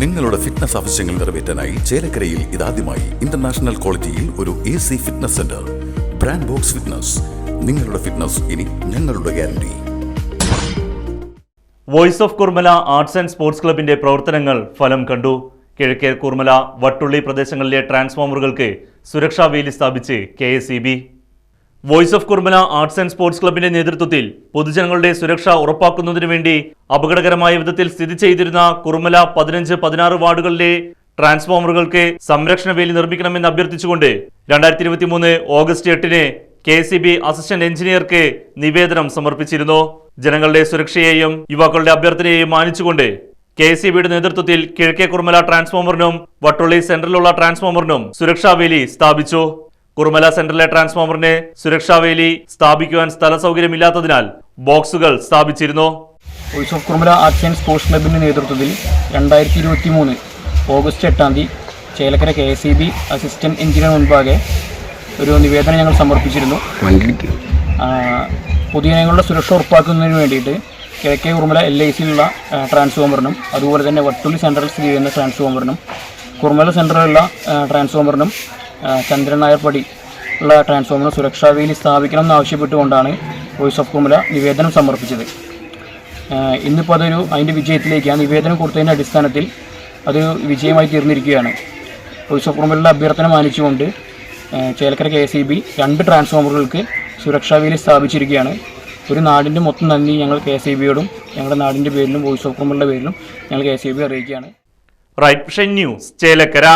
നിങ്ങളുടെ ഫിറ്റ്നസ് ആവശ്യങ്ങൾ നിറവേറ്റാനായി ചേലക്കരയിൽ ഇതാദ്യമായി ഇന്റർനാഷണൽ ക്വാളിറ്റിയിൽ ഒരു A C fitness centre brand box fitness നിങ്ങളുടെ ഫിറ്റ്നസ് ഇനി ഞങ്ങളുടെ guarantee voice of Kurmala arts and sports ക്ലബിന്റെ പ്രവർത്തനങ്ങൾ ഫലം കണ്ടു. കിഴക്കേ കുർമല വട്ടുള്ളി പ്രദേശങ്ങളിലെ ട്രാൻസ്ഫോമറുകൾക്ക് സുരക്ഷാ വേലി സ്ഥാപിച്ച് K S E B voice of Kurmala arts and sports ക്ലബിന്റെ നേതൃത്വത്തിൽ പൊതുജനങ്ങളുടെ സുരക്ഷ ഉറപ്പാക്കുന്നതിനു വേണ്ടി അപകടകരമായ വിധത്തിൽ സ്ഥിതി ചെയ്തിരുന്ന കുർമല പതിനഞ്ച് പതിനാറ് വാർഡുകളിലെ ട്രാൻസ്ഫോമറുകൾക്ക് സംരക്ഷണ വേലി നിർമ്മിക്കണമെന്ന് അഭ്യർത്ഥിച്ചുകൊണ്ട് രണ്ടായിരത്തി ഇരുപത്തി മൂന്ന് ഓഗസ്റ്റ് എട്ടിന് കെ സി ബി അസിസ്റ്റന്റ് എഞ്ചിനീയർക്ക് നിവേദനം സമർപ്പിച്ചിരുന്നു. ജനങ്ങളുടെ സുരക്ഷയെയും യുവാക്കളുടെ അഭ്യർത്ഥനയെയും മാനിച്ചുകൊണ്ട് കെ സി ബിയുടെ നേതൃത്വത്തിൽ കിഴക്കേ കുർമല ട്രാൻസ്ഫോമറിനും വട്ടുള്ളി സെന്ററിലുള്ള ട്രാൻസ്ഫോമറിനും സുരക്ഷാ വേലി സ്ഥാപിച്ചു. കുറുമല സെന്ററിലെ ട്രാൻസ്ഫോമറിന് സുരക്ഷാ വേലി സ്ഥാപിക്കുവാൻ സ്ഥല സൗകര്യമില്ലാത്തതിനാൽ ബോക്സുകൾ സ്ഥാപിച്ചിരുന്നു. Voice of Kurumala arts and sports ക്ലബിന്റെ നേതൃത്വത്തിൽ രണ്ടായിരത്തി ഇരുപത്തി മൂന്ന് ഓഗസ്റ്റ് എട്ടാം തീയതി Chelakkara K S E B assistant engineer മുൻപാകെ ഒരു നിവേദനം ഞങ്ങൾ സമർപ്പിച്ചിരുന്നു. പൊതുജനങ്ങളുടെ സുരക്ഷ ഉറപ്പാക്കുന്നതിന് വേണ്ടിയിട്ട് കിഴക്കേ കുറുമല എൽ ഐ സിയിലുള്ള ട്രാൻസ്ഫോമറിനും അതുപോലെ തന്നെ വട്ടുള്ളി സെൻട്രൽ സ്ഥിതി ചെയ്യുന്ന ട്രാൻസ്ഫോമറിനും കുറുമല സെന്ററിലുള്ള ട്രാൻസ്ഫോമറിനും ചന്ദ്രൻ നായർ പടി ഉള്ള ട്രാൻസ്ഫോമറിന് സുരക്ഷാ വേലി സ്ഥാപിക്കണം എന്നാവശ്യപ്പെട്ടുകൊണ്ടാണ് വോയിസ് ഓഫ് കുമല നിവേദനം സമർപ്പിച്ചത്. ഇന്നിപ്പോൾ അതൊരു അതിന്റെ വിജയത്തിലേക്കാണ് നിവേദനം കൊടുത്തതിന്റെ അടിസ്ഥാനത്തിൽ അത് വിജയമായി തീർന്നിരിക്കുകയാണ്. വോയിസ് ഓഫ് കുമലയുടെ അഭ്യർത്ഥന മാനിച്ചുകൊണ്ട് Chelakkara K S E B രണ്ട് ട്രാൻസ്ഫോമറുകൾക്ക് സുരക്ഷാ വേലി സ്ഥാപിച്ചിരിക്കുകയാണ്. ഒരു നാടിന്റെ മൊത്തം നന്ദി ഞങ്ങൾ കെ എസ് ഇ ബിയോടും ഞങ്ങളുടെ നാടിന്റെ പേരിലും വോയിസ് ഓഫ് കുമലിന്റെ പേരിലും ഞങ്ങൾ കെ എസ് ഇ ബി അറിയിക്കുകയാണ്. Right news Chelakkara.